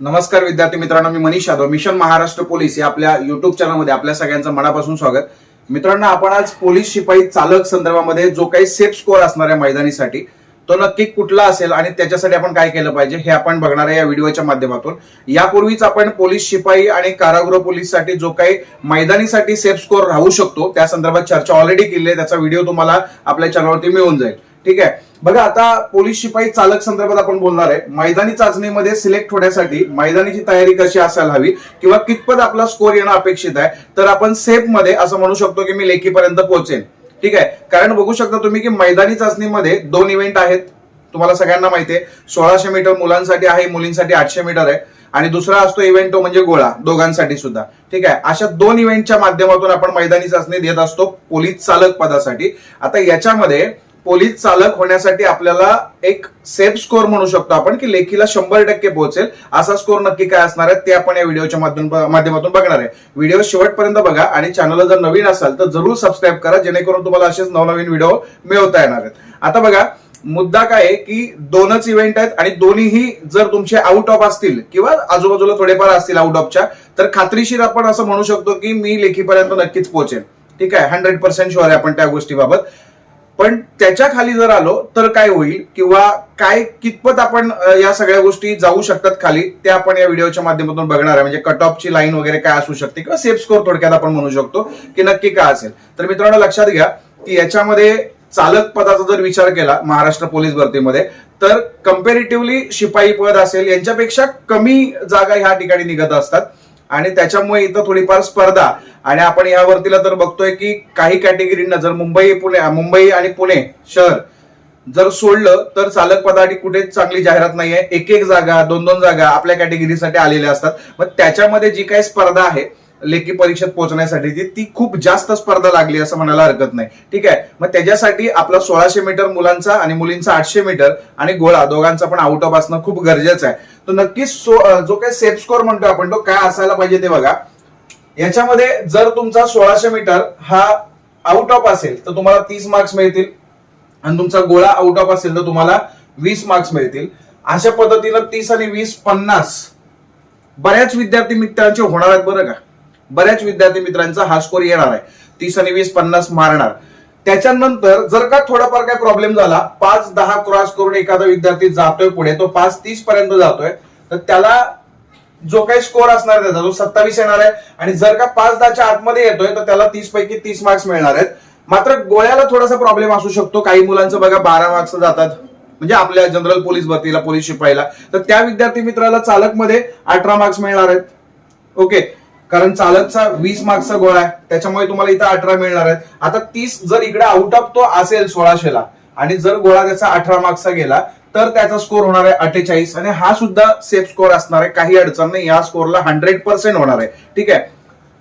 नमस्कार विद्यार्थी मित्रांनो मी मनीष यादव. मिशन महाराष्ट्र पोलीस या आपल्या युट्यूब चॅनलमध्ये आपल्या सगळ्यांचं मनापासून स्वागत. मित्रांनो आपण आज पोलीस शिपाई चालक संदर्भामध्ये जो काही सेफ स्कोअर असणार आहे मैदानीसाठी तो नक्की कुठला असेल आणि त्याच्यासाठी आपण काय केलं पाहिजे हे आपण बघणार आहे या व्हिडिओच्या माध्यमातून. यापूर्वीच आपण पोलीस शिपाई आणि कारागृह पोलीससाठी जो काही मैदानीसाठी सेफ स्कोअर राहू शकतो त्या संदर्भात चर्चा ऑलरेडी केली आहे. त्याचा व्हिडिओ तुम्हाला आपल्या चॅनलवरती मिळून जाईल. ठीक आहे. बघा आता पोलीस शिपाई चालक संदर्भात आपण बोलणार आहे. मैदानी चाचणीमध्ये सिलेक्ट होण्यासाठी मैदानीची तयारी कशी असायला हवी किंवा कितपत आपला स्कोर येणं अपेक्षित आहे तर आपण सेफमध्ये असं म्हणू शकतो की मी लेखीपर्यंत पोहोचेन. ठीक आहे? कारण बघू शकता तुम्ही की मैदानी चाचणीमध्ये दोन इव्हेंट आहेत. तुम्हाला सगळ्यांना माहिती आहे. सोळाशे मीटर मुलांसाठी आहे मुलींसाठी आठशे मीटर आहे. आणि दुसरा असतो इव्हेंट तो म्हणजे गोळा दोघांसाठी सुद्धा. ठीक आहे? अशा दोन इव्हेंटच्या माध्यमातून आपण मैदानी चाचणी देत असतो पोलीस चालक पदासाठी. आता याच्यामध्ये पोलीस चालक होण्यासाठी आपल्याला एक सेफ स्कोर म्हणू शकतो आपण की लेखीला शंभर टक्के पोहोचेल. असा स्कोर नक्की काय असणार आहे ते आपण या व्हिडिओच्या माध्यमातून बघणार आहे. व्हिडिओ शेवटपर्यंत बघा आणि चॅनलला जर नवीन असाल तर जरूर सबस्क्राईब करा जेणेकरून तुम्हाला असेच नवनवीन व्हिडिओ मिळवता येणार आहेत. आता बघा मुद्दा काय आहे की दोनच इव्हेंट आहेत आणि दोन्हीही जर तुमचे आउट ऑफ असतील किंवा आजूबाजूला थोडेफार असतील आउट ऑफच्या तर खात्रीशीर आपण असं म्हणू शकतो की मी लेखीपर्यंत नक्कीच पोहोचेन. ठीक आहे? हंड्रेड पर्सेंट शुअर आहे आपण त्या गोष्टीबाबत. पण त्याच्याखाली जर आलो तर काय होईल? किंवा काय कितपत आपण या सगळ्या गोष्टी जाऊ शकतात खाली ते आपण या व्हिडिओच्या माध्यमातून बघणार आहे. म्हणजे कट ऑफची लाईन वगैरे काय असू शकते किंवा सेफ स्कोर थोडक्यात आपण म्हणू शकतो की नक्की काय असेल. तर मित्रांनो लक्षात घ्या की याच्यामध्ये चालक पदाचा जर विचार केला महाराष्ट्र पोलीस भरतीमध्ये तर कम्पॅरेटिव्हली शिपाई पद असेल यांच्यापेक्षा कमी जागा ह्या ठिकाणी निघत असतात. आणि त्याच्यामुळे इथं थोडीफार स्पर्धा. आणि आपण यावरतीला तर बघतोय की काही कॅटेगरींना जर मुंबई पुणे मुंबई आणि पुणे शहर जर सोडलं तर चालक पदासाठी कुठेच चांगली जाहिरात नाहीये. एक एक जागा दोन दोन जागा आपल्या कॅटेगरीसाठी आलेल्या असतात. मग त्याच्यामध्ये जी काही स्पर्धा आहे लेखी परीक्षेत पोहोचण्यासाठी ती ती खूप जास्त स्पर्धा लागली असं म्हणायला हरकत नाही. ठीक आहे? मग त्याच्यासाठी आपला सोळाशे मीटर मुलांचा आणि मुलींचा आठशे मीटर आणि गोळा दोघांचा पण आउट ऑफ असणं खूप गरजेचं आहे. तर नक्कीच जो काही सेफ स्कोर म्हणतो आपण तो काय असायला पाहिजे ते बघा. याच्यामध्ये जर तुमचा सोळाशे मीटर हा आउट ऑफ असेल तर तुम्हाला तीस मार्क्स मिळतील. आणि तुमचा गोळा आउट ऑफ असेल तर तुम्हाला वीस मार्क्स मिळतील. अशा पद्धतीनं तीस आणि वीस पन्नास बऱ्याच विद्यार्थी मित्रांचे होणार आहेत बरं का? बऱ्याच विद्यार्थी मित्रांचा हा स्कोर येणार आहे. तीस आणि वीस पन्नास मारणार. त्याच्यानंतर जर का थोडाफार काय प्रॉब्लेम झाला पाच दहा क्रॉस करून एखादा विद्यार्थी जातोय पुढे तो पाच तीस पर्यंत जातोय तर त्याला जो काही स्कोर असणार त्याचा तो सत्तावीस येणार आहे. आणि जर का पाच दहाच्या आतमध्ये येतोय तर त्याला तीस पैकी तीस मार्क्स मिळणार आहेत. मात्र गोळ्याला थोडासा प्रॉब्लेम असू शकतो. काही मुलांचं बघा बारा मार्क्स जातात. म्हणजे आपल्या जनरल पोलीस भरतीला पोलीस शिपाईला. तर त्या विद्यार्थी मित्राला चालकमध्ये अठरा मार्क्स मिळणार आहेत. ओके कारण चालकचा वीस मार्क्सचा गोळा आहे. त्याच्यामुळे तुम्हाला इथं अठरा मिळणार आहेत. आता तीस जर इकडे आउट ऑफ तो असेल सोळाशेला आणि जर गोळा त्याचा अठरा मार्क्सचा गेला तर त्याचा स्कोर होणार आहे अठ्ठेचाळीस. आणि हा सुद्धा सेफ स्कोर असणार आहे. काही अडचण नाही. या स्कोरला हंड्रेड पर्सेंट होणार आहे. ठीक आहे?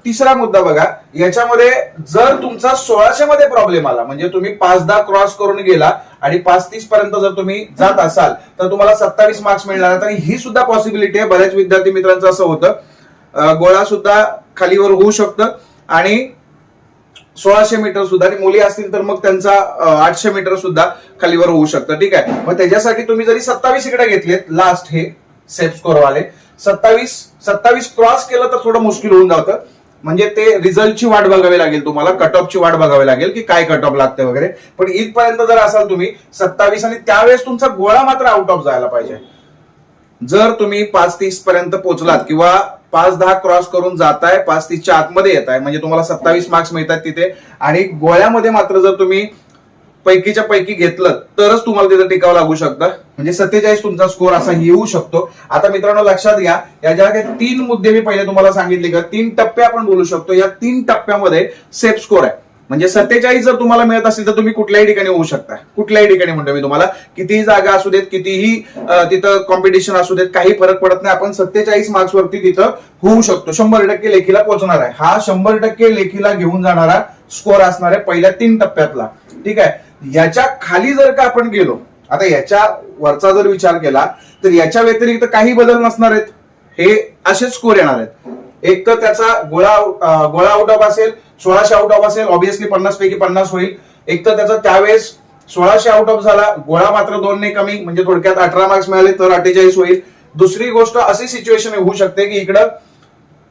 तिसरा मुद्दा बघा. याच्यामध्ये जर तुमचा सोळाशे मध्ये प्रॉब्लेम आला म्हणजे तुम्ही पाच दहा क्रॉस करून गेला आणि पाच तीस पर्यंत जर तुम्ही जात असाल तर तुम्हाला सत्तावीस मार्क्स मिळणार आहेत. आणि ही सुद्धा पॉसिबिलिटी आहे. बऱ्याच विद्यार्थी मित्रांचं असं होतं. गोळा सुद्धा खालीवर होऊ शकतं. आणि सोळाशे मीटर सुद्धा आणि मुली असतील तर मग त्यांचा आठशे मीटर सुद्धा खालीवर होऊ शकतं. ठीक आहे? मग त्याच्यासाठी तुम्ही जरी सत्तावीस इकडे घेतलेत लास्ट हे सेफ स्कोर वाले सत्तावीस सत्तावीस क्रॉस केलं तर थोडं मुश्किल होऊन जातं. म्हणजे ते रिझल्टची वाट बघावी लागेल तुम्हाला कट ऑफची वाट बघावी लागेल की काय कट ऑफ लागते वगैरे. पण इथपर्यंत जर असाल तुम्ही सत्तावीस आणि त्यावेळेस तुमचा गोळा मात्र आउट ऑफ जायला पाहिजे. जर तुम्ही पाच तीस पर्यंत पोहोचलात किंवा पाच दहा क्रॉस करून जाताय पाच तीसच्या आतमध्ये येत आहे म्हणजे तुम्हाला सत्तावीस मार्क्स मिळतात तिथे. आणि गोळ्यामध्ये मात्र जर तुम्ही पैकीच्या पैकी घेतलं तरच तुम्हाला तिथं टिकावं लागू शकतं. म्हणजे सत्तेचाळीस तुमचा स्कोर असा येऊ शकतो. आता मित्रांनो लक्षात घ्या या ज्या काही तीन मुद्दे मी पहिले तुम्हाला सांगितले का तीन टप्पे आपण बोलू शकतो या तीन टप्प्यामध्ये सेफ स्कोर आहे. म्हणजे सत्तेचाळीस जर तुम्हाला मिळत असेल तर तुम्ही कुठल्याही ठिकाणी होऊ शकता. कुठल्याही ठिकाणी म्हणतो मी तुम्हाला कितीही जागा असू देत कितीही तिथं कॉम्पिटिशन असू देत काही फरक पडत नाही. आपण सत्तेचाळीस मार्क्स वरती तिथं होऊ शकतो. शंभर टक्के लेखीला पोहोचणार आहे. हा शंभर टक्के लेखीला घेऊन जाणारा स्कोर असणार आहे पहिल्या तीन टप्प्यातला. ठीक आहे? याच्या खाली जर का आपण गेलो आता याच्या वरचा जर विचार केला तर याच्या व्यतिरिक्त काही बदल नसणार आहेत. हे असेच स्कोर येणार आहेत. एक तर त्याचा गोळा गोळा आउट ऑफ असेल सोळाशे आउट ऑफ असेल ऑब्विसली पन्नास पैकी पन्नास होईल. एक तर त्याचा त्यावेळेस सोळाशे आउट ऑफ झाला गोळा मात्र दोनने कमी म्हणजे थोडक्यात अठरा मार्क्स मिळाले तर अठ्ठेचाळीस होईल. दुसरी गोष्ट अशी सिच्युएशन होऊ शकते की इकडं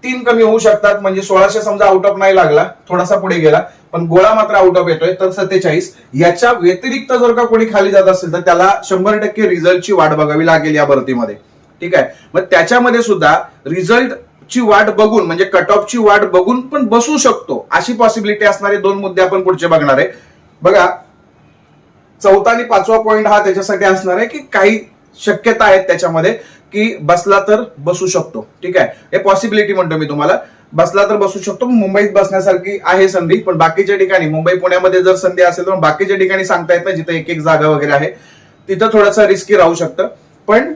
तीन कमी होऊ शकतात म्हणजे सोळाशे समजा आउट ऑफ नाही लागला थोडासा पुढे गेला पण गोळा मात्र आउट ऑफ येतोय तर सत्तेचाळीस. याच्या व्यतिरिक्त जर का कोणी खाली जात असेल तर त्याला शंभर टक्के रिझल्टची वाट बघावी लागेल या भरतीमध्ये. ठीक आहे? मग त्याच्यामध्ये सुद्धा रिझल्ट ची वाट बघून म्हणजे कट ऑफची वाट बघून पण बसू शकतो. अशी पॉसिबिलिटी असणारे दोन मुद्दे आपण पुढचे बघणार आहे. बघा चौथा आणि पाचवा पॉईंट हा त्याच्यासाठी असणार आहे की काही शक्यता आहेत त्याच्यामध्ये की बसला तर बसू शकतो. ठीक आहे? हे पॉसिबिलिटी म्हणतो मी तुम्हाला. बसला तर बसू शकतो मुंबईत बसण्यासारखी आहे संधी पण बाकीच्या ठिकाणी मुंबई पुण्यामध्ये जर संधी असेल तर बाकीच्या ठिकाणी सांगता येत नाही जिथे एक एक जागा वगैरे आहे. तिथं थोडंसं रिस्की राहू शकतं. पण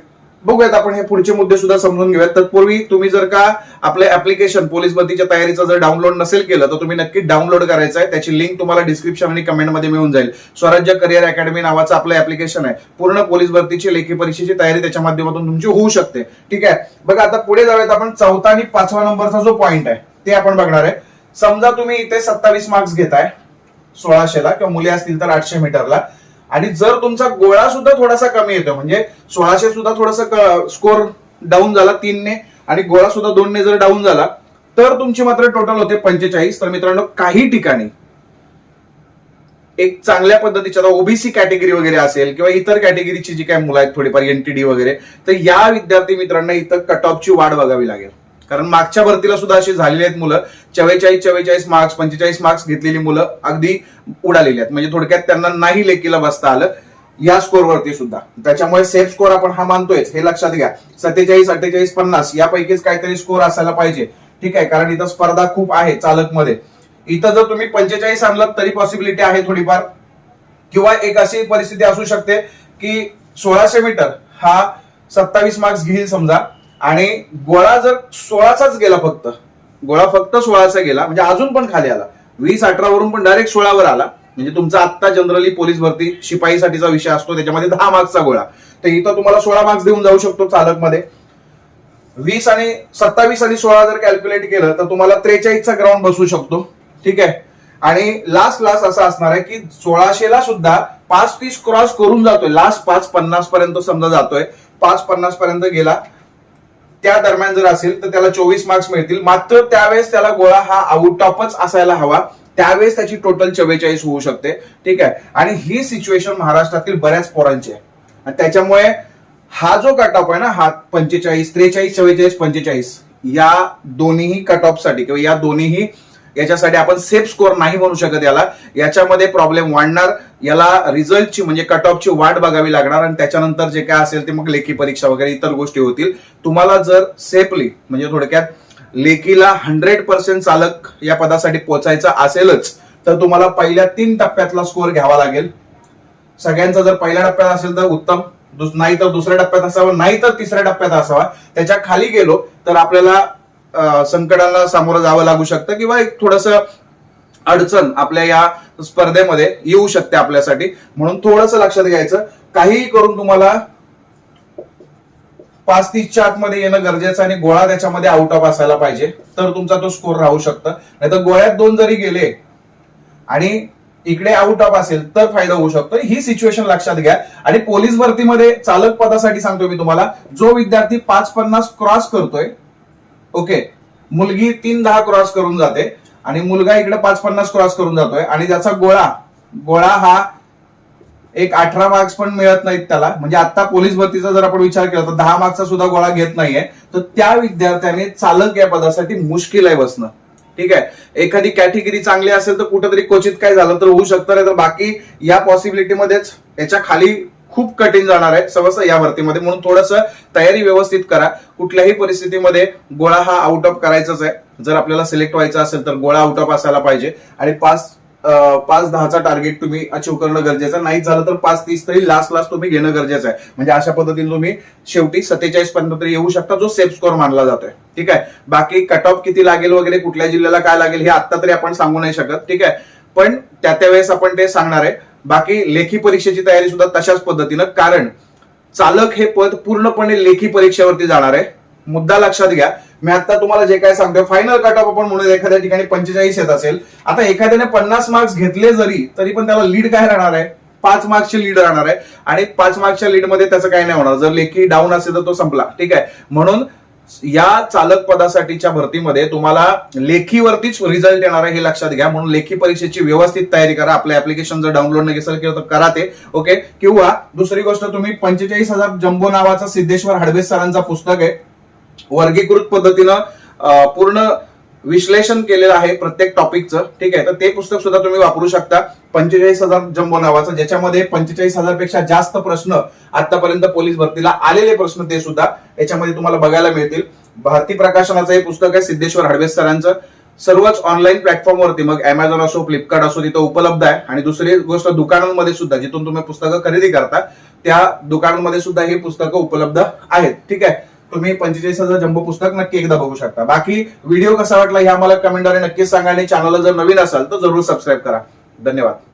बघूयात आपण हे पुढचे मुद्दे सुद्धा समजून घेऊयात. तत्पूर्वी तुम्ही जर का आपलं ऍप्लिकेशन पोलीस भरतीच्या तयारीचं जर डाउनलोड नसेल केलं तर तुम्ही नक्की डाउनलोड करायचं आहे. त्याची लिंक तुम्हाला डिस्क्रिप्शन आणि कमेंटमध्ये मिळून जाईल. स्वराज्य करिअर अकॅडमी नावाचं आपलं ऍप्लिकेशन आहे. पूर्ण पोलीस भरतीची लेखी परीक्षेची तयारी त्याच्या माध्यमातून तुमची होऊ शकते. ठीक आहे? बघा आता पुढे जाऊयात आपण. चौथा आणि पाचवा नंबरचा जो पॉईंट आहे ते आपण बघणार आहे. समजा तुम्ही इथे सत्तावीस मार्क्स घेताय सोळाशेला किंवा मुले असतील तर आठशे मीटरला. आणि जर तुमचा गोळा सुद्धा थोडासा कमी येतो म्हणजे सोळाशे सुद्धा थोडासा स्कोर डाऊन झाला तीनने आणि गोळा सुद्धा दोनने जर डाऊन झाला तर तुमची मात्र टोटल होते पंचेचाळीस. तर मित्रांनो काही ठिकाणी एक चांगल्या पद्धतीच्या ओबीसी कॅटेगरी वगैरे असेल किंवा इतर कॅटेगरीची जी काही मुलं आहेत थोडीफार एनटीडी वगैरे तर या विद्यार्थी मित्रांना इथं कट ऑफची वाढ बघावी लागेल. कारण मागच्या भरतीला सुद्धा अशी झालेली आहेत मुलं. चव्वेचाळीस चव्वेचाळीस मार्क्स पंचेचाळीस मार्क्स घेतलेली मुलं अगदी उडालेली आहेत. म्हणजे थोडक्यात त्यांना नाही लेखीला बसता आलं. या स्कोरवरती सुद्धा. त्याच्यामुळे सेफ स्कोर आपण हा मानतोयच. हे लक्षात घ्या. सत्तेचाळीस अठ्ठेचाळीस पन्नास यापैकीच काहीतरी स्कोर असायला पाहिजे. ठीक आहे? कारण इथं स्पर्धा खूप आहे चालकमध्ये इथं जर तुम्ही पंचेचाळीस आणलात तरी पॉसिबिलिटी आहे थोडीफार. किंवा एक अशी परिस्थिती असू शकते की सोळाशे मीटर हा सत्तावीस मार्क्स घेईल समजा. आणि गोळा जर सोळाचाच गेला फक्त गोळा फक्त सोळाचा गेला म्हणजे अजून पण खाली आला. वीस अठरा वरून पण डायरेक्ट सोळावर आला. म्हणजे तुमचा आत्ता जनरली पोलीस भरती शिपाईसाठीचा विषय असतो त्याच्यामध्ये दहा मार्क्सचा गोळा. तर इथं तुम्हाला सोळा मार्क्स देऊन जाऊ शकतो चालकमध्ये वीस आणि सत्तावीस आणि सोळा जर कॅल्क्युलेट केलं तर तुम्हाला त्रेचाळीसचा ग्राउंड बसू शकतो. ठीक आहे? आणि लास्ट लास्ट असं असणार आहे की सोळाशेला सुद्धा पाच तीस क्रॉस करून जातोय. लास्ट पाच पन्नास पर्यंत समजा जातोय. पाच पन्नास पर्यंत गेला. त्या दरम्यान जर असेल तर त्याला चोवीस मार्क्स मिळतील. मात्र त्यावेळेस त्याला गोळा हा आउट ऑफच असायला हवा. त्यावेळेस त्याची टोटल चव्वेचाळीस होऊ शकते. ठीक आहे? आणि ही सिच्युएशन महाराष्ट्रातील बऱ्याच पोरांची आहे. आणि त्याच्यामुळे हा जो कट ऑफ आहे ना हा पंचेचाळीस त्रेचाळीस चव्वेचाळीस पंचेचाळीस या दोन्हीही कट ऑफसाठी किंवा या दोन्हीही याच्यासाठी आपण सेफ स्कोअर नाही म्हणू शकत याला. याच्यामध्ये प्रॉब्लेम वाढणार. याला रिझल्टची म्हणजे कट ऑफची वाट बघावी लागणार आणि त्याच्यानंतर जे काय असेल ते मग लेखी परीक्षा वगैरे इतर गोष्टी होतील. तुम्हाला जर सेफली म्हणजे थोडक्यात लेखीला हंड्रेड पर्सेंट चालक या पदासाठी पोहोचायचं असेलच तर तुम्हाला पहिल्या तीन टप्प्यातला स्कोअर घ्यावा लागेल. सगळ्यांचा जर पहिल्या टप्प्यात असेल तर उत्तम. दुस- नाही तर दुसऱ्या टप्प्यात असावा नाही तर तिसऱ्या टप्प्यात असावा. त्याच्याखाली गेलो तर आपल्याला संकटाला संकटांना सामोरं जावं लागू शकतं किंवा एक थोडस अडचण आपल्या या स्पर्धेमध्ये येऊ शकते आपल्यासाठी. म्हणून थोडस लक्षात घ्यायचं. काहीही करून तुम्हाला पाच तीसच्या आतमध्ये येणं गरजेचं आणि गोळा त्याच्यामध्ये आउट ऑफ असायला पाहिजे तर तुमचा तो स्कोर राहू शकतं. नाही तर गोळ्यात दोन जरी गेले आणि इकडे आउट ऑफ असेल तर फायदा होऊ शकतो. ही सिच्युएशन लक्षात घ्या. आणि पोलीस भरतीमध्ये चालक पदासाठी सांगतो मी तुम्हाला जो विद्यार्थी पाच पन्नास क्रॉस करतोय ओके. मुलगी तीन दहा क्रॉस करून जाते आणि मुलगा इकडे पाच पन्नास क्रॉस करून जातोय आणि त्याचा गोळा गोळा हा एक अठरा मार्क्स पण मिळत नाहीत त्याला. म्हणजे आता पोलीस भरतीचा जर आपण विचार केला तर दहा मार्क्सचा सुद्धा गोळा घेत नाहीये. तर त्या विद्यार्थ्याने चालक या पदासाठी मुश्किल आहे बसणं. ठीक आहे? एखादी कॅटेगरी चांगली असेल तर कुठेतरी क्वचित काय झालं तर होऊ शकतं नाही तर बाकी या पॉसिबिलिटीमध्येच याच्या खाली खूप कठीण जाणार आहे. सहसा या भरतीमध्ये. म्हणून थोडस तयारी व्यवस्थित करा. कुठल्याही परिस्थितीमध्ये गोळा हा आउट ऑफ करायचाच आहे. जर आपल्याला सिलेक्ट व्हायचा असेल तर गोळा आउट ऑफ असायला पाहिजे. आणि पाच पाच दहाचा टार्गेट तुम्ही अचीव करणं गरजेचं आहे. नाही झालं तर पाच तीस तरी लास्ट लास्ट तुम्ही घेणं गरजेचं आहे. म्हणजे अशा पद्धतीने तुम्ही शेवटी सत्तेचाळीस पर्यंत तरी येऊ शकता. जो सेफ स्कोर मानला जातोय. ठीक आहे? बाकी कट ऑफ किती लागेल वगैरे कुठल्या जिल्ह्याला काय लागेल हे आता तरी आपण सांगू नाही शकत. ठीक आहे? पण त्या त्यावेळेस आपण ते सांगणार आहे. बाकी लेखी परीक्षेची तयारी सुद्धा तशाच पद्धतीनं कारण चालक हे पद पूर्णपणे लेखी परीक्षेवरती जाणार आहे. मुद्दा लक्षात घ्या. मी आता तुम्हाला जे काय सांगतोय फायनल कट ऑफ आपण म्हणून एखाद्या ठिकाणी पंचेचाळीस येत असेल. आता एखाद्याने पन्नास मार्क्स घेतले जरी तरी पण त्याला लीड काय राहणार आहे? पाच मार्क्सची लीड राहणार आहे. आणि पाच मार्क्सच्या लीडमध्ये त्याचं काय नाही होणार. जर लेखी डाऊन असेल तर तो संपला. ठीक आहे? म्हणून या चालक पदासाठीच्या भरतीमध्ये तुम्हाला लेखीवरतीच रिझल्ट येणार आहे हे लक्षात घ्या. म्हणून लेखी परीक्षेची व्यवस्थित तयारी करा. आपलं ऍप्लिकेशन जर डाउनलोड नाही केलं तर करा ते. ओके किंवा दुसरी गोष्ट तुम्ही पंचेचाळीस हजार जम्बो नावाचा सिद्धेश्वर हडबे सरांचा पुस्तक आहे. वर्गीकृत पद्धतीनं पूर्ण विश्लेषण केलेलं आहे प्रत्येक टॉपिकचं. ठीक आहे? तर ते पुस्तक सुद्धा तुम्ही वापरू शकता. पंचेचाळीस हजार जम्बो नावाचं ज्याच्यामध्ये पंचेचाळीस हजारपेक्षा जास्त प्रश्न आतापर्यंत पोलीस भरतीला आलेले प्रश्न ते सुद्धा याच्यामध्ये तुम्हाला बघायला मिळतील. भारती प्रकाशनाचं हे पुस्तक आहे सिद्धेश्वर हडवे सरांचं. सर्वच ऑनलाईन प्लॅटफॉर्मवरती मग अमेझॉन असो फ्लिपकार्ट असो तिथं उपलब्ध आहे. आणि दुसरी गोष्ट दुकानांमध्ये सुद्धा जिथून तुम्ही पुस्तकं खरेदी करता त्या दुकानांमध्ये सुद्धा ही पुस्तकं उपलब्ध आहेत. ठीक आहे? तुम्ही पंचेचाळीस हजार जम्बो पुस्तक नक्की एकदा बघू शकता. बाकी व्हिडिओ कसा वाटला हे आम्हाला कमेंटद्वारे नक्कीच सांगा आणि चॅनलला जर नवीन असाल तर जरूर सबस्क्राईब करा. धन्यवाद.